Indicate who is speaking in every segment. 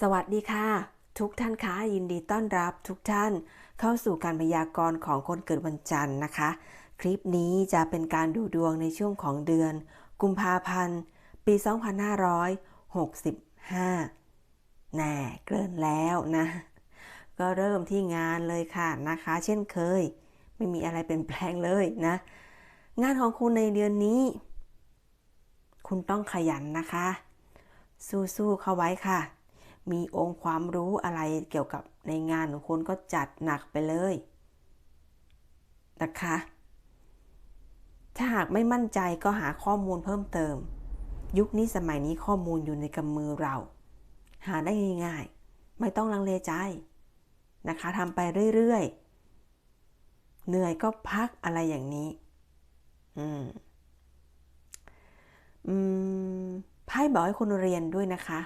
Speaker 1: สวัสดีค่ะ ทุกท่านคะยินดีต้อนรับทุกท่านเข้าสู่การพยากรณ์ของคนเกิดวันจันทร์นะคะ คลิปนี้จะเป็นการดูดวงในช่วงของเดือน กุมภาพันธ์ ปี 2565 แน่เกินแล้วนะ ก็เริ่มที่งานเลยค่ะนะคะ เช่นเคย ไม่มีอะไรเปลี่ยนแปลงเลยนะ งานของคุณในเดือนนี้ คุณต้องขยันนะคะ สู้ๆเข้าไว้ค่ะ มีองค์ความรู้อะไรเกี่ยวกับในงานของคุณก็จัดหนักไปเลยนะคะ ถ้าหากไม่มั่นใจก็หาข้อมูลเพิ่มเติม ยุคนี้สมัยนี้ข้อมูลอยู่ในกำมือเรา หาได้ง่ายๆ ไม่ต้องลังเลใจนะคะทำไปเรื่อยๆ เหนื่อยก็พักอะไรอย่างนี้ อืม อืมไพ่บอกให้คุณเรียนด้วยนะคะ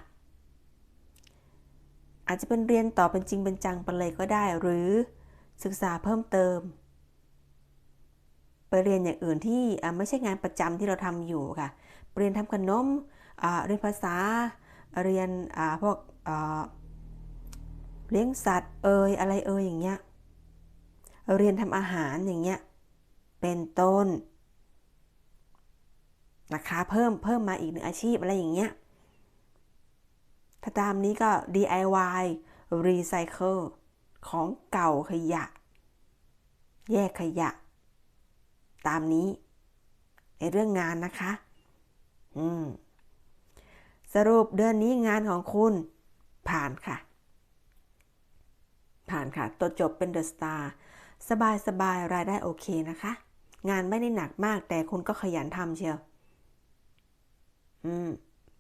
Speaker 1: อาจจะเป็นเรียนต่อเป็นจริงเป็นจังไปเลยก็ได้ หรือศึกษาเพิ่มเติม ไปเรียนอย่างอื่นที่ไม่ใช่งานประจำที่เราทำอยู่ค่ะเรียนทำขนมเรียนภาษา เรียนพวกเลี้ยงสัตว์เอ่ยอะไรเอ่ยอย่างเงี้ย เรียนทำอาหารอย่างเงี้ย เป็นต้นนะคะเพิ่มเพิ่มมาอีกหนึ่งอาชีพอะไรอย่างเงี้ย ถ้าตามนี้ก็ DIY Recycle ของเก่าขยะ แยกขยะ ตามนี้ ในเรื่องงานนะคะ อืม สรุปเดือนนี้งานของคุณผ่านค่ะ ผ่านค่ะ ตัวจบเป็นเดอะสตาร์สบายสบายรายได้โอเคนะคะ งานไม่ได้หนักมากแต่คุณก็ขยันทำเชียว อืม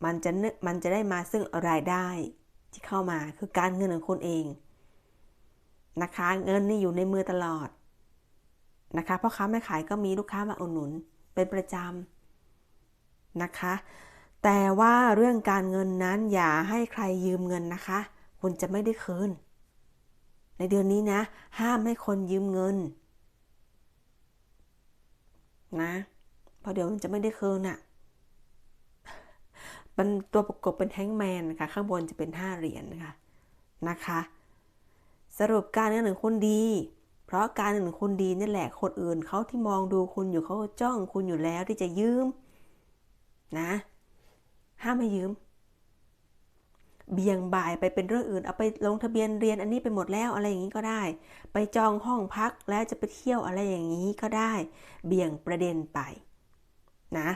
Speaker 1: มันจะมันจะได้มาซึ่งรายได้ที่เข้ามาคือการเงินของคุณเองนะคะ เงินนี่อยู่ในมือตลอดนะคะเพราะค้าไม่ขายก็มีลูกค้ามาอุดหนุนเป็นประจำนะคะ แต่ว่าเรื่องการเงินนั้นอย่าให้ใครยืมเงินนะคะ คุณจะไม่ได้คืนในเดือนนี้นะ ห้ามให้คนยืมเงินนะเพราะเดี๋ยวมันจะไม่ได้คืนอะ่ะ มันตัวประกบเป็นแฮงแมนนะคะข้างบนจะเป็นห้าเหรียญนะคะนะคะ สรุปการเงินหนึ่งคุณดี เพราะการเงินหนึ่งคุณดีนี่แหละคนอื่นเขาที่มองดูคุณอยู่เขาจ้องคุณอยู่แล้วที่จะยืมนะห้ามไม่ยืม เบี่ยงบ่ายไปเป็นเรื่องอื่น เอาไปลงทะเบียนเรียนอันนี้ไปหมดแล้วอะไรอย่างนี้ก็ได้ ไปจองห้องพักแล้วจะไปเที่ยวอะไรอย่างนี้ก็ได้ เบี่ยงประเด็นไปนะ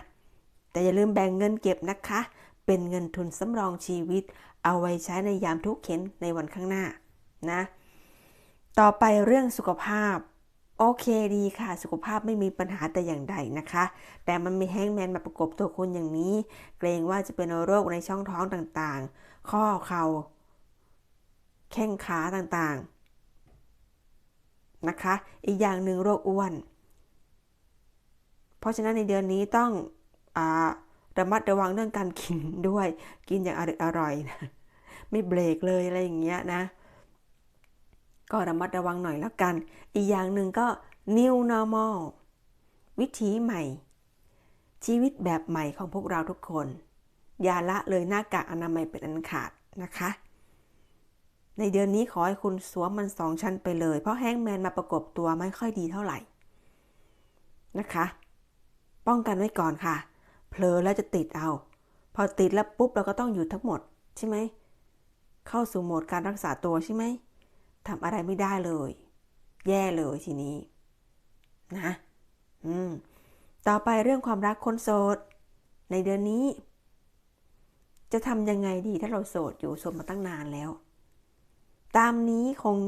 Speaker 1: แต่อย่าลืมแบ่งเงินเก็บนะคะ เป็นเงินทุนสำรองชีวิต เอาไว้ใช้ในยามทุกข์เข็นในวันข้างหน้านะ ต่อไปเรื่องสุขภาพ โอเคดีค่ะ สุขภาพไม่มีปัญหาแต่อย่างใดนะคะ แต่มันมีแฮงแมนมาประกบตัวคุณอย่างนี้ เกรงว่าจะเป็นโรคในช่องท้องต่างๆ ข้อเข่าแข้งขาต่างๆนะคะ อีกอย่างหนึ่งโรคอ้วน เพราะฉะนั้นในเดือนนี้ต้องอ่า ระมัดระวังเรื่องการกินด้วย กินอย่างอร่อยนะไม่เบรกเลยอะไรอย่างเงี้ยนะ ก็ระมัดระวังหน่อยแล้วกัน อีกอย่างหนึ่งก็ new normal วิถีใหม่ ชีวิตแบบใหม่ของพวกเราทุกคน อย่าละเลยหน้ากากอนามัยเป็นอันขาดนะคะ ในเดือนนี้ขอให้คุณสวมมันสองชั้นไปเลย เพราะแฮงแมนมาประกบตัวไม่ค่อยดีเท่าไหร่นะคะ ป้องกันไว้ก่อนค่ะ เผลอแล้วจะติดเอา พอติดแล้วปุ๊บเราก็ต้องหยุดทั้งหมดใช่ไหม เข้าสู่โหมดการรักษาตัวใช่ไหมทำอะไรไม่ได้เลย แย่เลยทีนี้ นะ อืม ต่อไปเรื่องความรักคนโสด ในเดือนนี้ จะทำยังไงดีถ้าเราโสดอยู่โสดมาตั้งนานแล้ว ตามนี้คง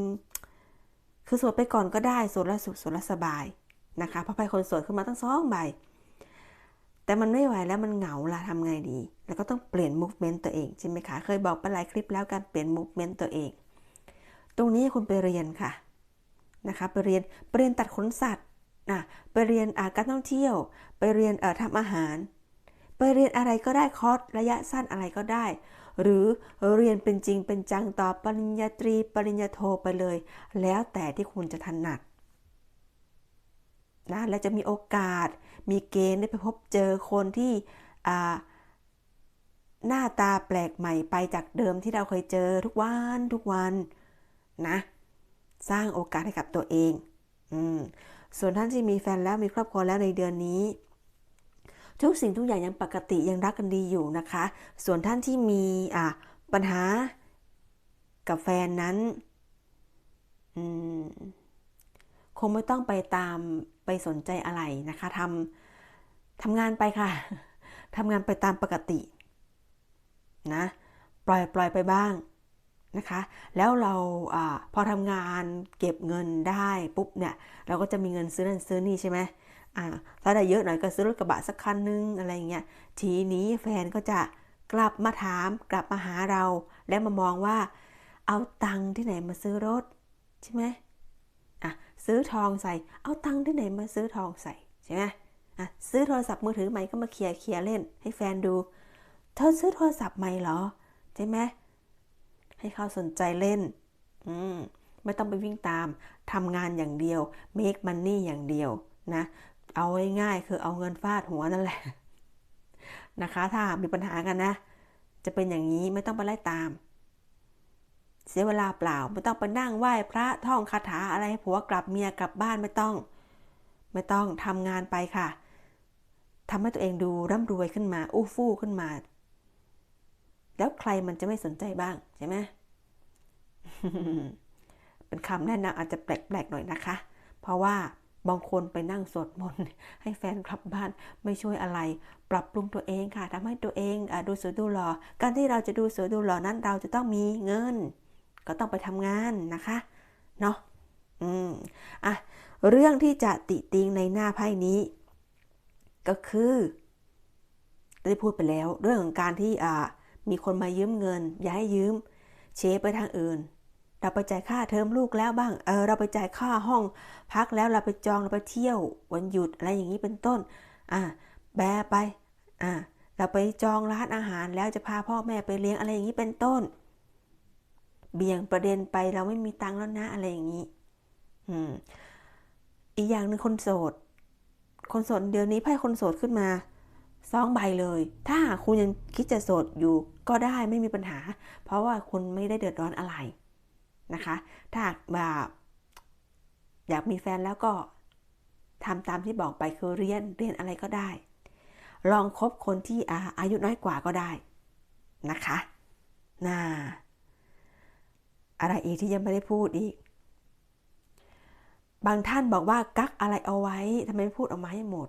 Speaker 1: คือโสดไปก่อนก็ได้โสดแล้วสุขโสดแล้วสบายนะคะเพราะไปคนโสดขึ้นมาตั้งสองใบ แต่มันไม่ไหวแล้วมันเหงาละทำไงดี แล้วก็ต้องเปลี่ยน movement ตัวเองใช่ไหมคะ เคยบอกไปหลายคลิปแล้วการเปลี่ยน movement ตัวเอง ตรงนี้คุณไปเรียนค่ะนะคะไปเรียนไปเรียนตัดขนสัตว์นะไปเรียนอาการท่องเที่ยว ไปเรียนเอ่อทำอาหาร ไปเรียนอะไรก็ได้คอร์สระยะสั้นอะไรก็ได้ หรือเรียนเป็นจริงเป็นจังต่อปริญญาตรี ปริญญาโทไปเลย แล้วแต่ที่คุณจะถนัด นะและจะมีโอกาส มีเกณฑ์ได้ไปพบเจอคนที่หน้าตาแปลกใหม่ไปจากเดิมที่เราเคยเจอทุกวันทุกวันนะ สร้างโอกาสให้กับตัวเองอส่วนท่านที่มีแฟนแล้วมีครอบครัวแล้วในเดือนนี้ ทุกสิ่งทุกอย่างยังปกติยังรักกันดีอยู่นะคะ ส่วนท่านที่มีปัญหากับแฟนนั้น อืม งไม่ต้องไปตามไปสนใจอะไรนะคะทำทำงานไปค่ะทำงานไปตามปกตินะปล่อยปล่อยไปบ้างนะคะ แล้วเราอพอทำงานเก็บเงินได้ปุ๊บเนี่ยเราก็จะมีเงินซื้อนั่นซื้อนี่ใช่ไหมอ่าถ้าได้เยอะหน่อยก็ซื้อรถกระบะสักคันนึงอะไรเงี้ยทีนี้แฟนก็จะกลับมาถามกลับมาหาเรา และมามองว่า เอาตังค์ที่ไหนมาซื้อรถใช่ไหม ซื้อทองใส่ เอาตังค์ที่ไหนมาซื้อทองใส่ใช่ไหมอะซื้อโทรศัพท์มือถือใหม่ก็มาเคลียร์เคลียร์เล่น ให้แฟนดู เธอซื้อโทรศัพท์ใหม่เหรอใช่ไหมให้เขาสนใจเล่น อืมไม่ต้องไปวิ่งตามทำงานอย่างเดียว make money อย่างเดียวนะ เอาง่ายๆคือเอาเงินฟาดหัวนั่นแหละนะคะ ถ้ามีปัญหากันนะ จะเป็นอย่างนี้ไม่ต้องไปไล่ตาม เสียเวลาเปล่าไม่ต้องไปนั่งไหว้พระท่องคาถาอะไรผัวกลับเมียกลับบ้านไม่ต้อง ไม่ต้องทำงานไปค่ะทำให้ตัวเองดูร่ำรวยขึ้นมา อู้ฟู่ขึ้นมา แล้วใครมันจะไม่สนใจบ้างใช่ไหมเป็นคำแนะนำอาจจะแปลกๆหน่อยนะคะ เพราะว่าบางคนไปนั่งสวดมนต์ให้แฟนกลับบ้านไม่ช่วยอะไร ปรับปรุงตัวเองค่ะทำให้ตัวเองอดูสวยดูหล่อการที่เราจะดูสวยดูหล่อนั้นเราจะต้องมีเงิน ก็ต้องไปทำงานนะคะเนาะอืมอะเรื่องที่จะติติงในหน้าไพ่นี้ ก็คือได้พูดไปแล้วเรื่องของการที่อ่ามีคนมายืมเงิน อย่าให้ยืม เชฟไปทางอื่น เราไปจ่ายค่าเทอมลูกแล้วบ้างเออเราไปจ่ายค่าห้อง พักแล้วเราไปจองเราไปเที่ยววันหยุดอะไรอย่างนี้เป็นต้นอ่าแบไปอ่าเราไปจองร้านอาหารแล้วจะพาพ่อแม่ไปเลี้ยงอะไรอย่างนี้เป็นต้น เบี่ยงประเด็นไปเราไม่มีตังค์แล้วนะอะไรอย่างนี้อืมอีกอย่างหนึ่งคนโสด คนโสดเดี๋ยวนี้ไพ่คนโสดขึ้นมาสองใบเลย ถ้าคุณยังคิดจะโสดอยู่ก็ได้ไม่มีปัญหา เพราะว่าคุณไม่ได้เดือดร้อนอะไรนะคะ ถ้าแบบอยากมีแฟนแล้วก็ทำตามที่บอกไปคือเรียนเรียนอะไรก็ได้ ลองคบคนที่อาอายุน้อยกว่าก็ได้นะคะน่า อะไรอีกที่ยังไม่ได้พูดอีก บางท่านบอกว่ากักอะไรเอาไว้ทำไมไม่พูดออกมาให้หมด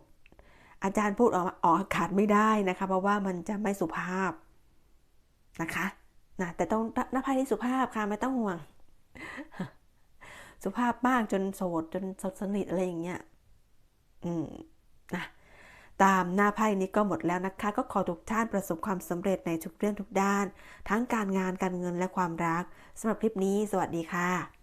Speaker 1: อาจารย์พูดออกออกอากาศไม่ได้นะคะ เพราะว่ามันจะไม่สุภาพนะคะนะแต่ต้องน้าไพ่ที่สุภาพค่ะไม่ต้องห่วง สุภาพมากจนโสดจนสดสนิทอะไรอย่างเงี้ย อืมนะ ตามหน้าไพ่นี้ก็หมดแล้วนะคะ ก็ขอทุกท่านประสบความสำเร็จในทุกเรื่องทุกด้าน ทั้งการงานการเงินและความรักสำหรับคลิปนี้ สวัสดีค่ะ